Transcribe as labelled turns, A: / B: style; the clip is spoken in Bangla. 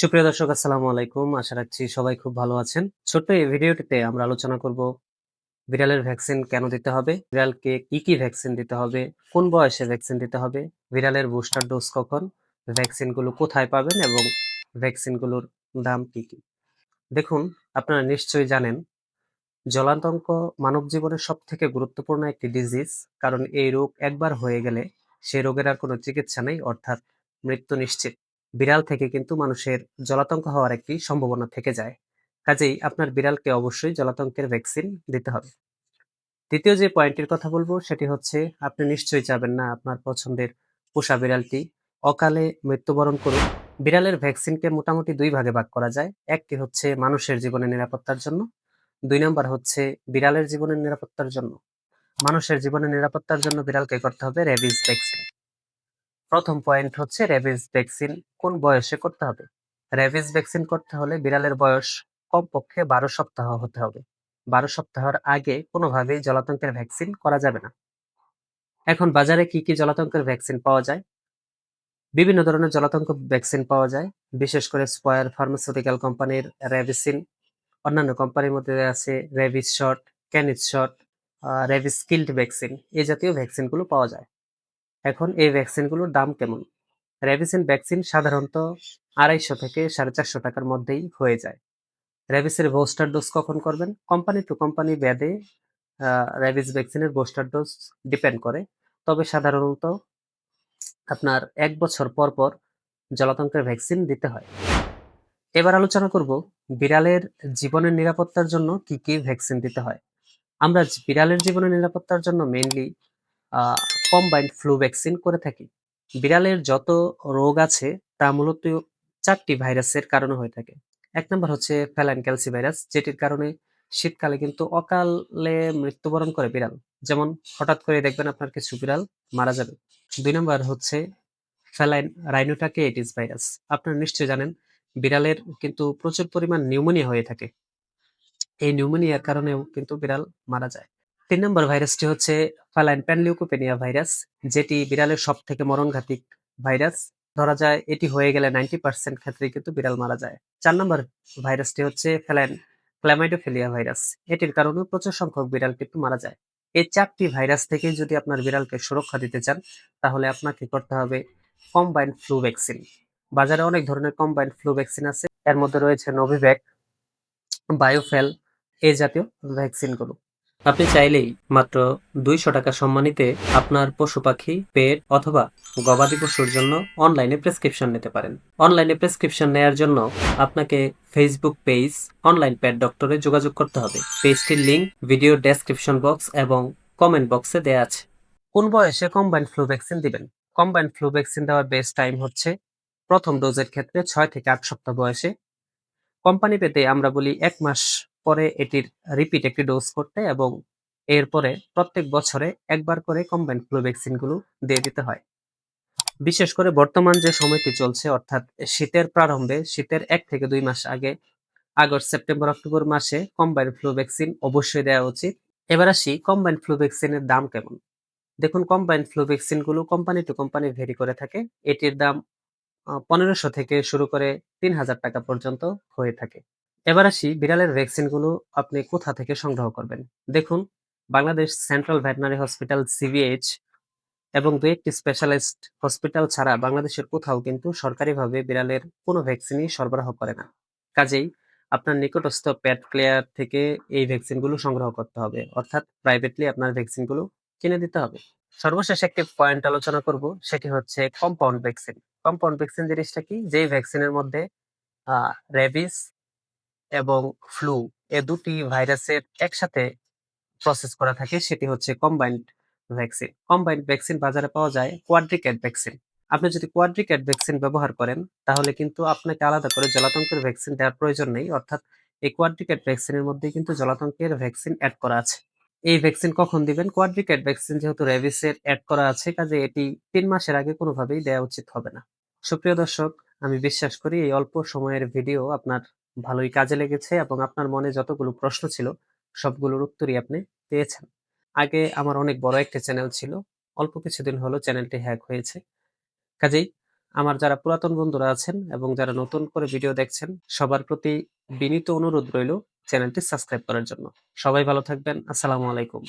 A: সুপ্রিয় দর্শক, আসসালামু আলাইকুম। আশা রাখছি সবাই খুব ভালো আছেন। ছোট্ট এই ভিডিওটিতে আমরা আলোচনা করব বিড়ালের ভ্যাকসিন কেন দিতে হবে বিড়ালকে কি কি ভ্যাকসিন দিতে হবে, কোন বয়সে ভ্যাকসিন দিতে হবে বিড়ালের বুস্টার ডোজ কখন, ভ্যাকসিনগুলো কোথায় পাবেন এবং ভ্যাকসিনগুলোর দাম কি কি? দেখুন, আপনারা নিশ্চয়ই জানেন জলাতঙ্ক মানব জীবনের সব থেকে গুরুত্বপূর্ণ একটি ডিজিজ কারণ এই রোগ একবার হয়ে গেলে সেই রোগের আর কোনো চিকিৎসা নেই, অর্থাৎ মৃত্যু নিশ্চিত। বিড়াল থেকে কিন্তু মানুষের জলাতঙ্ক হওয়ার একটি সম্ভাবনা থেকে যায়। কাজেই আপনার বিড়ালকে অবশ্যই জলাতঙ্কের ভ্যাকসিন দিতে হবে। দ্বিতীয় যে পয়েন্টের কথা বলব, সেটি হচ্ছে আপনি নিশ্চয়ই চাবেন না আপনার পছন্দের পোষা বিড়ালটি অকালে মৃত্যুবরণ করুক। বিড়ালের ভ্যাকসিনকে মোটামুটি দুই ভাগে ভাগ করা যায়। একটি হচ্ছে মানুষের জীবনের নিরাপত্তার জন্য, দুই নম্বর হচ্ছে বিড়ালের জীবনের নিরাপত্তার জন্য। মানুষের জীবনের নিরাপত্তার জন্য বিড়ালকে করতে হবে রেবিস ভ্যাকসিন প্রথম পয়েন্ট হচ্ছে রেবিস ভ্যাকসিন, কোন বয়সে করতে হবে? রেবিস ভ্যাকসিন করতে হলে বিড়ালের বয়স কমপক্ষে বারো সপ্তাহ হতে হবে। বারো সপ্তাহের আগে কোনোভাবেই জলাতঙ্কের ভ্যাকসিন করা যাবে না। এখন বাজারে কি কি জলাতঙ্কের ভ্যাকসিন পাওয়া যায়? বিভিন্ন ধরনের জলাতঙ্ক ভ্যাকসিন পাওয়া যায়, বিশেষ করে স্কোয়ার ফার্মাসিউটিক্যাল কোম্পানির রেভিসিন অন্যান্য কোম্পানির মধ্যে আছে rabies shot Canis shot rabies skilled vaccine এই জাতীয় ভ্যাকসিনগুলো পাওয়া যায়। এখন এই ভ্যাকসিনগুলোর দাম কেমন? রেভিসিন ভ্যাকসিন সাধারণত আড়াইশো থেকে সাড়ে চারশো টাকার মধ্যেই হয়ে যায়। রেবিসের বুস্টার ডোজ কখন করবেন? কোম্পানি টু কোম্পানি ব্যাদে রেবিস ভ্যাকসিনের বুস্টার ডোজ ডিপেন্ড করে। তবে সাধারণত আপনার এক বছর পর পর জলাতঙ্কের ভ্যাকসিন দিতে হয়। এবার আলোচনা করব বিড়ালের জীবনের নিরাপত্তার জন্য কি কি ভ্যাকসিন দিতে হয়। আমরা বিড়ালের জীবনের নিরাপত্তার জন্য মেইনলি কম্বাইন্ড ফ্লু ভ্যাকসিন করে থাকি। বিড়ালের যত রোগ আছে, তা মূলত চারটি ভাইরাসের কারণে হয়ে থাকে। এক নম্বর হচ্ছে ফ্যালাইন ক্যালসি ভাইরাস যেটির কারণে শীতকালে কিন্তু অকালে মৃত্যুবরণ করে বিড়াল। যেমন, হঠাৎ করে দেখবেন আপনার কিছু বিড়াল মারা যাবে। দুই নম্বর হচ্ছে ফ্যালাইন রাইনোটাকে এটিস ভাইরাস আপনারা নিশ্চয়ই জানেন, বিড়ালের কিন্তু প্রচুর পরিমাণ নিউমোনিয়া হয়ে থাকে। এই নিউমোনিয়ার কারণেও কিন্তু বিড়াল মারা যায়। তিন নম্বর ভাইরাসটি হচ্ছে ফ্যালাইন প্যানলিউকোপেনিয়া ভাইরাস, যেটি বিড়ালের সব থেকে মরণঘাতিক ভাইরাস। ধরা যায় এটি হয়ে গেলে নাইনটি পার্সেন্ট ক্ষেত্রে কিন্তু বিড়াল মারা যায়। চার নম্বর ভাইরাসটি হচ্ছে ফ্যালাইন ক্ল্যামাইডোফেলিয়া ভাইরাস। এটির কারণে প্রচুর সংখ্যক বিড়াল কিন্তু মারা যায়। এই চারটি ভাইরাস থেকে যদি আপনার বিড়ালকে সুরক্ষা দিতে চান, তাহলে আপনাকে করতে হবে কম্বাইন্ড ফ্লু ভ্যাকসিন। বাজারে অনেক ধরনের কম্বাইন্ড ফ্লু ভ্যাকসিন আছে। এর মধ্যে রয়েছে নোভিভ্যাক, বায়োফেল এই জাতীয় ভ্যাকসিনগুলো। আপনি চাইলেই মাত্র দুইশো টাকা সম্মানিতে আপনার পশু পাখি, পেট অথবা গবাদি পশুর জন্য অনলাইনে প্রেসক্রিপশন নিতে পারেন। অনলাইনে প্রেসক্রিপশন নেয়ার জন্য আপনাকে ফেসবুক পেজ, অনলাইন প্যাড ডক্টরে যোগাযোগ করতে হবে। পেজটির লিঙ্ক ভিডিও ডেসক্রিপশন বক্স এবং কমেন্ট বক্সে দেয়া আছে। কোন বয়সে কম্বাইন্ড ফ্লু ভ্যাকসিন দিবেন? কম্বাইন্ড ফ্লু ভ্যাকসিন দেওয়ার বেস্ট টাইম হচ্ছে প্রথম ডোজের ক্ষেত্রে ছয় থেকে আট সপ্তাহ বয়সে। কোম্পানি পেতে আমরা বলি এক মাস পরে এটির রিপিট একটি ডোজ করতে এবং এরপরে প্রত্যেক বছরে একবার করে কম্বাইন্ড ফ্লু ভ্যাকসিনগুলো দিয়ে দিতে হয়। বিশেষ করে বর্তমান যে সময়টি চলছে, অর্থাৎ শীতের প্রারম্ভে, শীতের এক থেকে দুই মাস আগে, আগস্ট, সেপ্টেম্বর, অক্টোবর মাসে কম্বাইন্ড ফ্লু ভ্যাকসিন অবশ্যই দেওয়া উচিত। এবার আসি কম্বাইন্ড ফ্লু ভ্যাকসিনের দাম কেমন? দেখুন কম্বাইন্ড ফ্লু ভ্যাকসিনগুলো কোম্পানি টু কোম্পানি ভেরি করে থাকে। এটির দাম পনেরোশো থেকে শুরু করে তিন হাজার টাকা পর্যন্ত হয়ে থাকে। এবার আসি বিড়ালের ভ্যাকসিনগুলো আপনি কোথা থেকে সংগ্রহ করবেন? দেখুন, Bangladesh central veterinary hospital CVH এবং দু একটি স্পেশালিস্ট হসপিটাল ছাড়া বাংলাদেশের কোথাও কিন্তু সরকারিভাবে বিড়ালের কোনো ভ্যাকসিনই সরবরাহ করে না। কাজেই আপনার নিকটস্থ প্যাট ক্লেয়ার থেকে এই ভ্যাকসিনগুলো সংগ্রহ করতে হবে। অর্থাৎ প্রাইভেটলি আপনার ভ্যাকসিনগুলো কিনে দিতে হবে। সর্বশেষ একটি পয়েন্ট আলোচনা করব, সেটি হচ্ছে কম্পাউন্ড ভ্যাকসিন কম্পাউন্ড ভ্যাকসিন জিনিসটা কি? যেই ভ্যাকসিনের মধ্যে রেবিস এবং ফ্লু এ দুটি ভাইরাসের একসাথে প্রসেস করা থাকে, সেটি হচ্ছে কম্বাইন্ড ভ্যাকসিন। কম্বাইন্ড ভ্যাকসিন বাজারে পাওয়া যায় কোয়াড্রিকেট ভ্যাকসিন। আপনি যদি কোয়াড্রিকেট ভ্যাকসিন ব্যবহার করেন, তাহলে কিন্তু আপনাকে আলাদা করে জলাতঙ্কের ভ্যাকসিন দেওয়ার প্রয়োজন নেই, অর্থাৎ এই কোয়াড্রিকেট ভ্যাকসিনের মধ্যে কিন্তু জলাতঙ্কের ভ্যাকসিন অ্যাড করা আছে। এই ভ্যাকসিন কখন দিবেন? কোয়াড্রিকেট ভ্যাকসিন যেহেতু রেভিসের অ্যাড করা আছে, কাজে এটি তিন মাসের আগে কোনোভাবেই দেওয়া উচিত হবে না। সুপ্রিয় দর্শক, আমি বিশ্বাস করি এই অল্প সময়ের ভিডিও আপনার ভালোই কাজে লেগেছে এবং আপনার মনে যতগুলো প্রশ্ন ছিল, সবগুলোর উত্তরই আপনি পেয়েছেন। আগে আমার অনেক বড় একটা চ্যানেল ছিল, অল্প কিছুদিন হলো চ্যানেলটি হ্যাক হয়েছে। কাজেই আমার যারা পুরাতন বন্ধুরা আছেন এবং যারা নতুন করে ভিডিও দেখছেন, সবার প্রতি বিনীত অনুরোধ রইল চ্যানেলটি সাবস্ক্রাইব করার জন্য। সবাই ভালো থাকবেন, আসসালামু আলাইকুম।